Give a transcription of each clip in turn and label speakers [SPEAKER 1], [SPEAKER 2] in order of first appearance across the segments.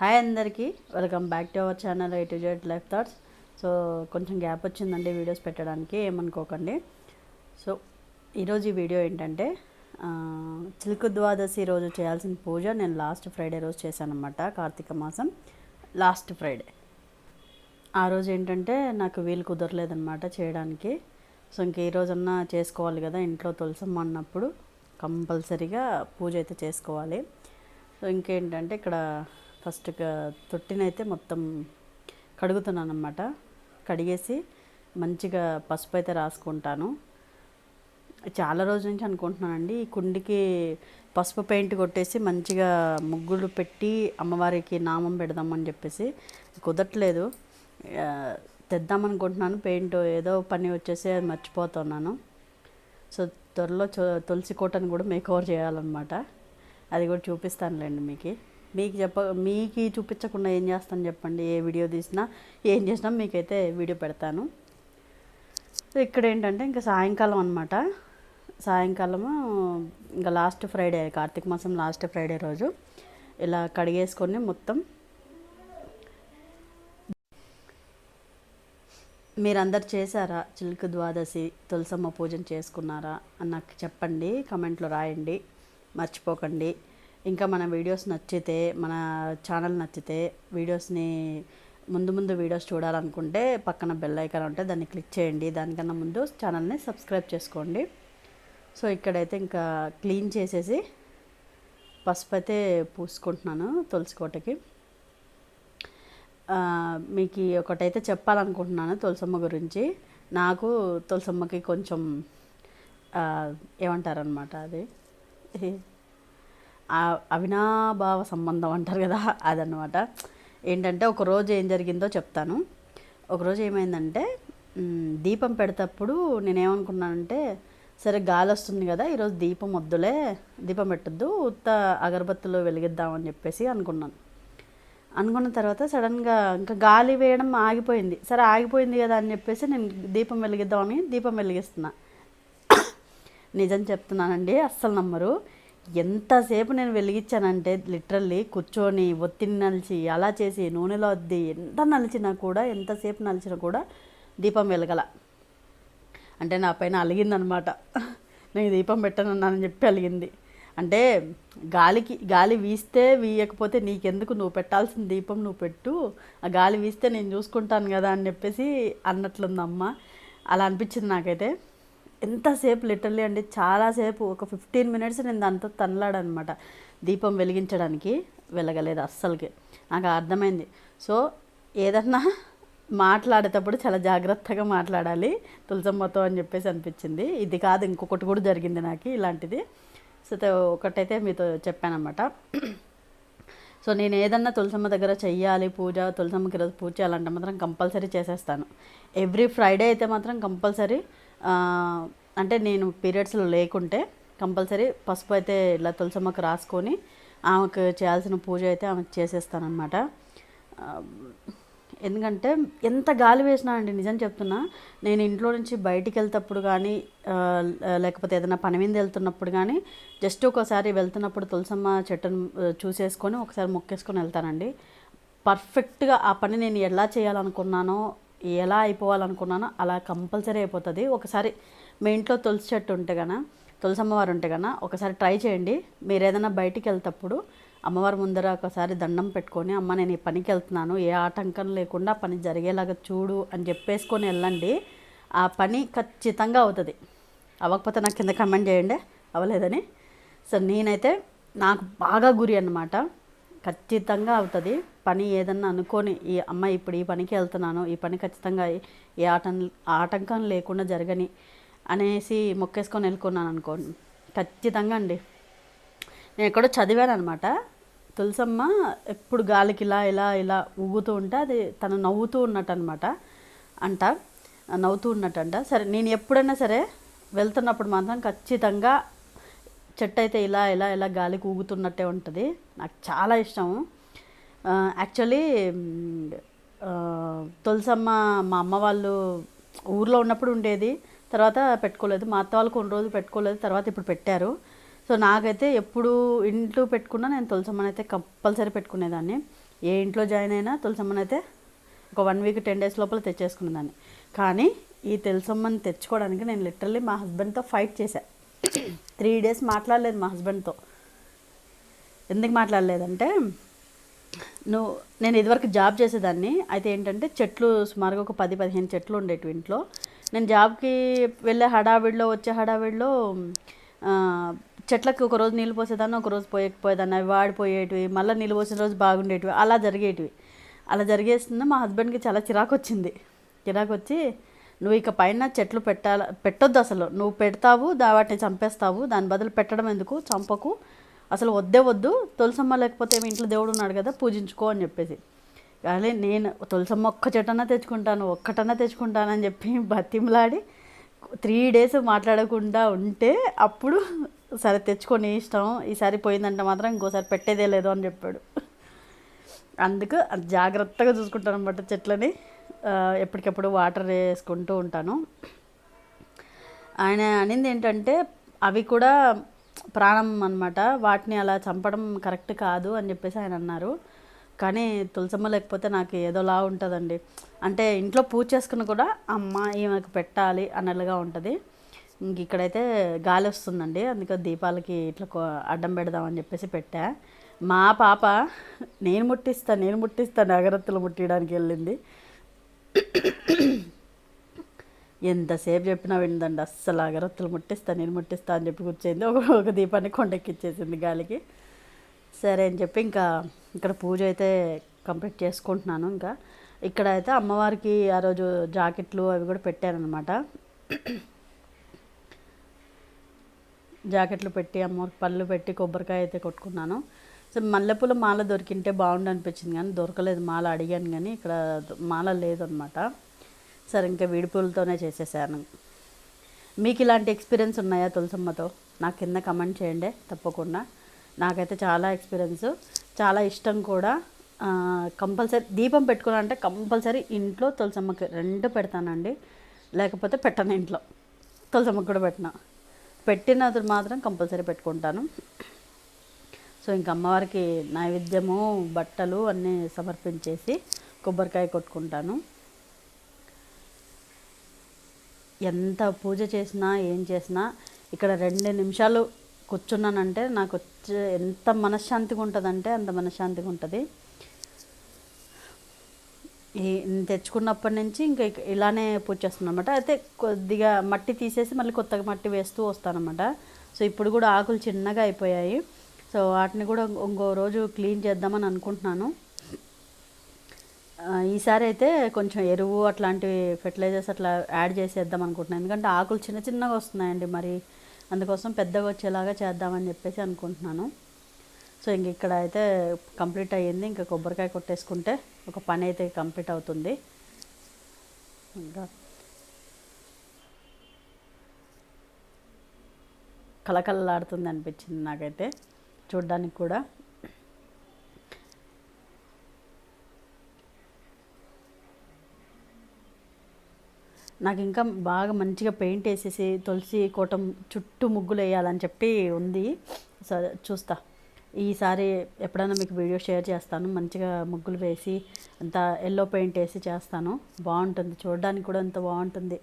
[SPEAKER 1] Hi అందరికీ. Welcome back to our channel I to Z life thoughts so కొంచెం gap వచ్చిందండి videos పెట్టడానికి ఏమనుకోకండి. సో ఈరోజు ఈ వీడియో ఏంటంటే చిలుకు ద్వాదశి రోజు చేయాల్సిన పూజ నేను లాస్ట్ ఫ్రైడే రోజు చేశానమాట కార్తీక మాసం. లాస్ట్ ఫ్రైడే ఆ రోజు ఏంటంటే నాకు వీలు కుదరలేదన్నమాట చేయడానికి. సో ఇంక ఈ రోజన్నా చేసుకోవాలి కదా ఇంట్లో తులసమ్మ అన్నప్పుడు కంపల్సరీగా పూజ అయితే చేసుకోవాలి. సో ఇంకేంటంటే ఇక్కడ ఫస్ట్ తొట్టినైతే మొత్తం కడుగుతున్నాను అనమాట కడిగేసి మంచిగా పసుపు అయితే రాసుకుంటాను. చాలా రోజుల నుంచి అనుకుంటున్నానండి ఈ కుండికి పసుపు పెయింట్ కొట్టేసి మంచిగా ముగ్గులు పెట్టి అమ్మవారికి నామం పెడదామని చెప్పేసి కుదరట్లేదు. తెద్దామనుకుంటున్నాను పెయింట్ ఏదో పని వచ్చేసి అది మర్చిపోతున్నాను. సో త్వరలో చు- తులసి కోటను కూడా మేక్ ఓవర్ చేయాలన్నమాట. అది కూడా చూపిస్తానులేండి మీకు. మీకు చెప్ప మీకు చూపించకుండా ఏం చేస్తాను చెప్పండి ఏ వీడియో తీసినా ఏం చేసినా మీకైతే వీడియో పెడతాను. ఇక్కడ ఏంటంటే ఇంకా సాయంకాలం అనమాట సాయంకాలము ఇంకా లాస్ట్ ఫ్రైడే కార్తీక మాసం లాస్ట్ ఫ్రైడే రోజు ఇలా కడిగేసుకొని మొత్తం మీరందరు చేశారా? చిలుకు ద్వాదశి తులసమ్మ పూజను చేసుకున్నారా? అని నాకు చెప్పండి కమెంట్లో రాయండి మర్చిపోకండి. ఇంకా మన వీడియోస్ నచ్చితే మన ఛానల్ నచ్చితే వీడియోస్ని ముందు ముందు వీడియోస్ చూడాలనుకుంటే పక్కన బెల్ ఐకాన్ ఉంటే దాన్ని క్లిక్ చేయండి. దానికన్నా ముందు ఛానల్ని సబ్స్క్రైబ్ చేసుకోండి. సో ఇక్కడైతే ఇంకా క్లీన్ చేసేసి పసుపు అయితే పూసుకుంటున్నాను తులసి కోటకి మీకు ఒకటైతే చెప్పాలనుకుంటున్నాను తులసమ్మ గురించి. నాకు తులసమ్మకి కొంచెం ఏమంటారనమాట అది? అవినాభావ సంబంధం అంటారు కదా అదనమాట ఏంటంటే ఒకరోజు ఏం జరిగిందో చెప్తాను. ఒకరోజు ఏమైందంటే దీపం పెడతప్పుడు నేనేమనుకున్నానంటే సరే గాలి వస్తుంది కదా ఈరోజు దీపం వద్దులే దీపం పెట్టద్దు ఉత్త అగరబత్తులు వెలిగిద్దామని చెప్పేసి అనుకున్నాను. అనుకున్న తర్వాత సడన్గా ఇంకా గాలి వేయడం ఆగిపోయింది. సరే ఆగిపోయింది కదా అని చెప్పేసి నేను దీపం వెలిగిద్దామని దీపం వెలిగిస్తున్నా. నిజం చెప్తున్నానండి అస్సలు నమ్మరు. ఎంతసేపు నేను వెలిగించానంటే లిటరల్లీ కూర్చొని ఒత్తిడి నలిచి అలా చేసి నూనెలో అద్ది ఎంత నలిచినా కూడా ఎంతసేపు నలిచినా కూడా దీపం వెలగల. అంటే నా పైన అలిగిందనమాట. నేను దీపం పెట్టనన్నానని చెప్పి అలిగింది. అంటే గాలికి గాలి వీస్తే వీయకపోతే నీకెందుకు? నువ్వు పెట్టాల్సిన దీపం నువ్వు పెట్టు. ఆ గాలి వీస్తే నేను చూసుకుంటాను కదా అని చెప్పేసి అన్నట్లుంది అమ్మ అలా అనిపించింది నాకైతే. ఎంతసేపు లిటర్లీ అండి చాలాసేపు ఒక ఫిఫ్టీన్ మినిట్స్ నేను దాంతో తనలాడనమాట. దీపం వెలిగించడానికి వెలగలేదు అస్సలకి. నాకు అర్థమైంది. సో ఏదన్నా మాట్లాడేటప్పుడు చాలా జాగ్రత్తగా మాట్లాడాలి. తులసమ్మతో అని చెప్పేసి అనిపించింది. ఇది కాదు ఇంకొకటి కూడా జరిగింది నాకు ఇలాంటిది. సో ఒకటైతే మీతో చెప్పానమాట సో నేను ఏదన్నా తులసమ్మ దగ్గర చెయ్యాలి పూజ తులసమ్మకి ఈరోజు పూజ చేయాలంటే మాత్రం కంపల్సరీ చేసేస్తాను. ఎవ్రీ ఫ్రైడే అయితే మాత్రం కంపల్సరీ అంటే నేను పీరియడ్స్లో లేకుంటే కంపల్సరీ పసుపు అయితే ఇలా తులసమ్మకి రాసుకొని ఆమెకు చేయాల్సిన పూజ అయితే ఆమెకు చేసేస్తానమాట ఎందుకంటే ఎంత గాలి వేసినా అండి నిజం చెప్తున్నా నేను ఇంట్లో నుంచి బయటికి వెళ్తప్పుడు కానీ లేకపోతే ఏదైనా పని మీద వెళ్తున్నప్పుడు కానీ జస్ట్ ఒకసారి వెళ్తున్నప్పుడు తులసమ్మ చెట్టును చూసేసుకొని ఒకసారి మొక్కేసుకొని వెళ్తానండి. పర్ఫెక్ట్గా ఆ పని నేను ఎలా చేయాలనుకున్నానో ఎలా అయిపోవాలనుకున్నానో అలా కంపల్సరీ అయిపోతుంది. ఒకసారి మీ ఇంట్లో తులసి చెట్టు ఉంటే గన తులసి అమ్మవారు ఉంటే కన ఒకసారి ట్రై చేయండి. మీరు ఏదైనా బయటికి వెళ్తప్పుడు అమ్మవారి ముందర ఒకసారి దండం పెట్టుకొని అమ్మ నేను ఈ పనికి వెళ్తున్నాను ఏ ఆటంకం లేకుండా పని జరిగేలాగా చూడు అని చెప్పేసుకొని వెళ్ళండి. ఆ పని ఖచ్చితంగా అవుతుంది. అవ్వకపోతే నాకు కింద కమెంట్ చేయండి. అవ్వలేదని. సో నేనైతే నాకు బాగా గురి అనమాట ఖచ్చితంగా అవుతుంది. పని ఏదన్నా అనుకొని ఈ అమ్మ ఇప్పుడు ఈ పనికి వెళ్తున్నాను ఈ పని ఖచ్చితంగా ఏ ఆటం ఆటంకం లేకుండా జరగని అనేసి మొక్కేసుకొని వెళ్ళుకున్నాను అనుకోండి ఖచ్చితంగా అండి. నేను ఎక్కడో చదివాను అనమాట తులసమ్మ ఎప్పుడు గాలికి ఇలా ఇలా ఇలా ఊగుతూ ఉంటే అది తను నవ్వుతూ ఉన్నట్టు అనమాట అంట. నవ్వుతూ ఉన్నట్టంట. సరే నేను ఎప్పుడైనా సరే వెళ్తున్నప్పుడు మాత్రం ఖచ్చితంగా చెట్టు అయితే ఇలా ఇలా ఇలా గాలికి ఊగుతున్నట్టే ఉంటుంది. నాకు చాలా ఇష్టం. యాక్చువల్లీ తులసమ్మ మా అమ్మ వాళ్ళు ఊర్లో ఉన్నప్పుడు ఉండేది. తర్వాత పెట్టుకోలేదు. మా అత్త వాళ్ళు కొన్ని రోజులు పెట్టుకోలేదు. తర్వాత ఇప్పుడు పెట్టారు. సో నాకైతే ఎప్పుడు ఇంట్లో పెట్టుకున్నా నేను తులసమ్మని అయితే కంపల్సరీ పెట్టుకునేదాన్ని. ఏ ఇంట్లో జాయిన్ అయినా తులసమ్మని అయితే ఒక వన్ వీక్ టెన్ డేస్ లోపల తెచ్చేసుకునేదాన్ని. కానీ ఈ తులసమ్మని తెచ్చుకోవడానికి నేను లిటరల్లీ మా హస్బెండ్తో ఫైట్ చేశాను త్రీ డేస్ మాట్లాడలేదు మా హస్బెండ్తో. ఎందుకు మాట్లాడలేదంటే నువ్వు నేను ఇదివరకు జాబ్ చేసేదాన్ని. అయితే ఏంటంటే చెట్లు సుమారుగా ఒక పది పదిహేను చెట్లు ఉండేవి ఇంట్లో. నేను జాబ్కి వెళ్ళే హడావిడిలో వచ్చే హడావిడిలో చెట్లకు ఒక రోజు నీళ్ళు పోసేదాన్ని ఒక రోజు పోయకపోయేదాన్ని అవి వాడిపోయేటివి మళ్ళీ నీళ్ళు పోసిన రోజు బాగుండేటివి. అలా జరిగేటివి. అలా జరిగేస్తుంది మా హస్బెండ్కి చాలా చిరాకు వచ్చింది చిరాకు వచ్చి నువ్వు ఇక పైన చెట్లు పెట్టాల పెట్టొద్దు అసలు. నువ్వు పెడతావు దా వాటిని చంపేస్తావు. దాని బదులు పెట్టడం ఎందుకు? చంపకు. అసలు వద్దే వద్దు తులసమ్మ లేకపోతే మీ ఇంట్లో దేవుడు ఉన్నాడు కదా పూజించుకో అని చెప్పేసి. కానీ నేను తులసమ్మ ఒక్క చెట్టన్నా తెచ్చుకుంటాను ఒక్కటన్నా తెచ్చుకుంటానని చెప్పి బతిమలాడి త్రీ డేస్ మాట్లాడకుండా ఉంటే అప్పుడు సరే తెచ్చుకొని ఇష్టం ఈసారి పోయిందంటే మాత్రం ఇంకోసారి పెట్టేదే లేదు అని చెప్పాడు. అందుకు జాగ్రత్తగా చూసుకుంటాను అనమాట చెట్లని. ఎప్పటికప్పుడు వాటర్ వేసుకుంటూ ఉంటాను. ఆయన అనింది ఏంటంటే అవి కూడా ప్రాణం అన్నమాట వాటిని అలా చంపడం కరెక్ట్ కాదు అని చెప్పేసి ఆయన అన్నారు. కానీ తులసమ్మ లేకపోతే నాకు ఏదోలా ఉంటుందండి. అంటే ఇంట్లో పూజ చేసుకుని కూడా అమ్మ ఈమెకు పెట్టాలి అన్నట్లుగా ఉంటుంది. ఇంక ఇక్కడైతే గాలి వస్తుందండి. అందుకే దీపాలకి ఇట్లా అడ్డం పెడదామని చెప్పేసి పెట్టా. మా పాప నేను ముట్టిస్తాను నేను ముట్టిస్తాను అగరత్తులు ముట్టియడానికి వెళ్ళింది. ఎంతసేపు చెప్పినా విందండి అస్సలు అగరత్తులు ముట్టిస్తా నేను ముట్టిస్తా అని చెప్పి కూర్చోయింది. ఒక ఒక దీపాన్ని కొండెక్కిచ్చేసింది గాలికి. సరే అని చెప్పి ఇంకా ఇక్కడ పూజ అయితే కంప్లీట్ చేసుకుంటున్నాను ఇంకా. ఇక్కడ అయితే అమ్మవారికి ఆ రోజు జాకెట్లు అవి కూడా పెట్టానమాట జాకెట్లు పెట్టి అమ్మవారికి పళ్ళు పెట్టి కొబ్బరికాయ అయితే కొట్టుకున్నాను. సో మల్లెపూల మాల దొరికింటే బాగుండు అనిపించింది కానీ దొరకలేదు. మాల అడిగాను కానీ ఇక్కడ మాల లేదనమాట సరే ఇంకా విడిపూలతోనే చేసేసాను. మీకు ఇలాంటి ఎక్స్పీరియన్స్ ఉన్నాయా తులసమ్మతో? నాకు కింద కమెంట్ చేయండి తప్పకుండా. నాకైతే చాలా ఎక్స్పీరియన్స్ చాలా ఇష్టం కూడా. కంపల్సరీ దీపం పెట్టుకోవాలంటే కంపల్సరీ ఇంట్లో తులసమ్మకి రెండు పెడతానండి. లేకపోతే పెట్టను ఇంట్లో. తులసమ్మకి కూడా పెట్టిన. పెట్టినది మాత్రం కంపల్సరీ పెట్టుకుంటాను. సో ఇంక అమ్మవారికి నైవేద్యము బట్టలు అన్నీ సమర్పించేసి కొబ్బరికాయ కొట్టుకుంటాను. ఎంత పూజ చేసినా ఏం చేసినా ఇక్కడ రెండు నిమిషాలు కూర్చున్నానంటే నాకు వచ్చే ఎంత మనశ్శాంతిగా ఉంటుందంటే అంత మనశ్శాంతిగా ఉంటుంది. ఈ తెచ్చుకున్నప్పటి నుంచి ఇంకా ఇలానే పూజ చేస్తున్నాను అనమాట అయితే కొద్దిగా మట్టి తీసేసి మళ్ళీ కొత్తగా మట్టి వేస్తూ వస్తానమాట సో ఇప్పుడు కూడా ఆకులు చిన్నగా అయిపోయాయి. సో వాటిని కూడా ఇంకో రోజు క్లీన్ చేద్దామని అనుకుంటున్నాను. ఈసారి అయితే కొంచెం ఎరువు అట్లాంటివి ఫెర్టిలైజర్స్ అట్లా యాడ్ చేసేద్దాం అనుకుంటున్నాను ఎందుకంటే ఆకులు చిన్న చిన్నగా వస్తున్నాయండి మరి. అందుకోసం పెద్దగా వచ్చేలాగా చేద్దామని చెప్పేసి అనుకుంటున్నాను. సో ఇంక ఇక్కడ అయితే కంప్లీట్ అయ్యింది. ఇంకా కొబ్బరికాయ కొట్టేసుకుంటే ఒక పని అయితే కంప్లీట్ అవుతుంది. ఇంకా కలకలలాడుతుంది అనిపించింది నాకైతే. చూడ్డానికి కూడా. నాకు ఇంకా బాగా మంచిగా పెయింట్ వేసేసి తులసి కోటం చుట్టూ ముగ్గులు వేయాలని చెప్పి ఉంది. సరే చూస్తా. ఈసారి ఎప్పుడైనా మీకు వీడియో షేర్ చేస్తాను. మంచిగా ముగ్గులు వేసి అంత ఎల్లో పెయింట్ వేసి చేస్తాను. బాగుంటుంది. చూడడానికి కూడా అంత బాగుంటుంది.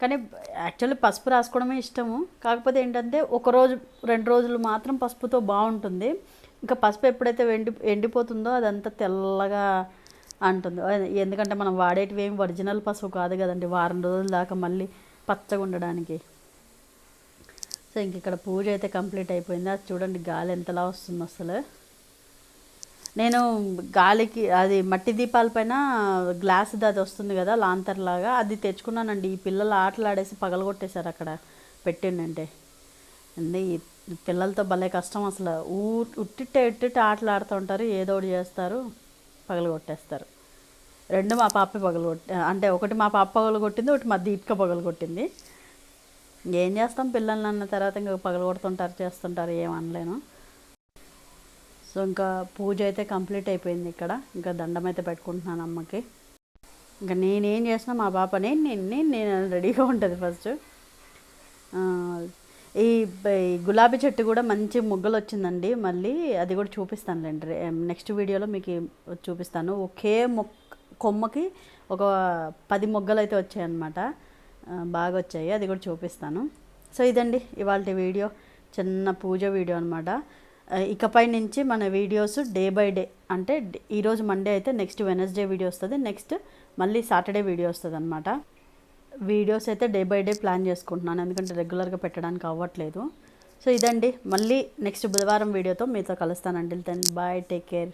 [SPEAKER 1] కానీ యాక్చువల్లీ పసుపు రాసుకోవడమే ఇష్టము. కాకపోతే ఏంటంటే ఒకరోజు రెండు రోజులు మాత్రం పసుపుతో బాగుంటుంది. ఇంకా పసుపు ఎప్పుడైతే ఎండి ఎండిపోతుందో అదంతా తెల్లగా అంటుంది. ఎందుకంటే మనం వాడేటివి ఏం ఒరిజినల్ పసుపు కాదు కదండి. వారం రోజుల దాకా మళ్ళీ పచ్చగా ఉండడానికి. సో ఇంక ఇక్కడ పూజ అయితే కంప్లీట్ అయిపోయింది. అది చూడండి గాలి ఎంతలా వస్తుందో అసలు. నేను గాలికి అది మట్టి దీపాల పైన గ్లాస్ది అది వస్తుంది కదా లాంతర్ లాగా. అది తెచ్చుకున్నానండి. ఈ పిల్లలు ఆటలు ఆడేసి పగలగొట్టేశారు అక్కడ పెట్టిండంటే. అండి ఈ పిల్లలతో భలే కష్టం అసలు. ఊ ఉట్టిట్టే ఉట్టిట్టే ఆటలు ఆడుతూ ఉంటారు. ఏదో ఒకటి చేస్తారు. పగలగొట్టేస్తారు. రెండు మా పాప పగలగొట్టి అంటే ఒకటి మా పాప పగలగొట్టింది ఒకటి మా దీపిక పగలగొట్టింది. ఏం చేస్తాం పిల్లల్ని అన్న తర్వాత ఇంకా పగలగొడుతుంటారు చేస్తుంటారు ఏమనలేను సో ఇంకా పూజ అయితే కంప్లీట్ అయిపోయింది ఇక్కడ. ఇంకా దండం అయితే పెట్టుకుంటున్నాను అమ్మకి. ఇంకా నేనేం చేసినా మా పాపనే నేను నేను రెడీగా ఉంటుంది ఫస్ట్. ఈ గులాబీ చెట్టు కూడా మంచి ముగ్గులు వచ్చిందండి మళ్ళీ అది కూడా చూపిస్తానులేండి. నెక్స్ట్ వీడియోలో మీకు చూపిస్తాను. ఒకే మొక్క కొమ్మకి ఒక పది మొగ్గలు అయితే వచ్చాయన్నమాట. బాగా వచ్చాయి అది కూడా చూపిస్తాను. సో ఇదండి ఇవాళ వీడియో. చిన్న పూజ వీడియో అనమాట ఇకపై నుంచి మన వీడియోస్ డే బై డే. అంటే ఈరోజు మండే అయితే నెక్స్ట్ వెనస్డే వీడియో వస్తుంది. నెక్స్ట్ మళ్ళీ సాటర్డే వీడియో వస్తుంది అనమాట వీడియోస్ అయితే డే బై డే ప్లాన్ చేసుకుంటున్నాను. ఎందుకంటే రెగ్యులర్గా పెట్టడానికి అవ్వట్లేదు. సో ఇదండి. మళ్ళీ నెక్స్ట్ బుధవారం వీడియోతో మీతో కలుస్తానండి దెన్ బాయ్ టేక్ కేర్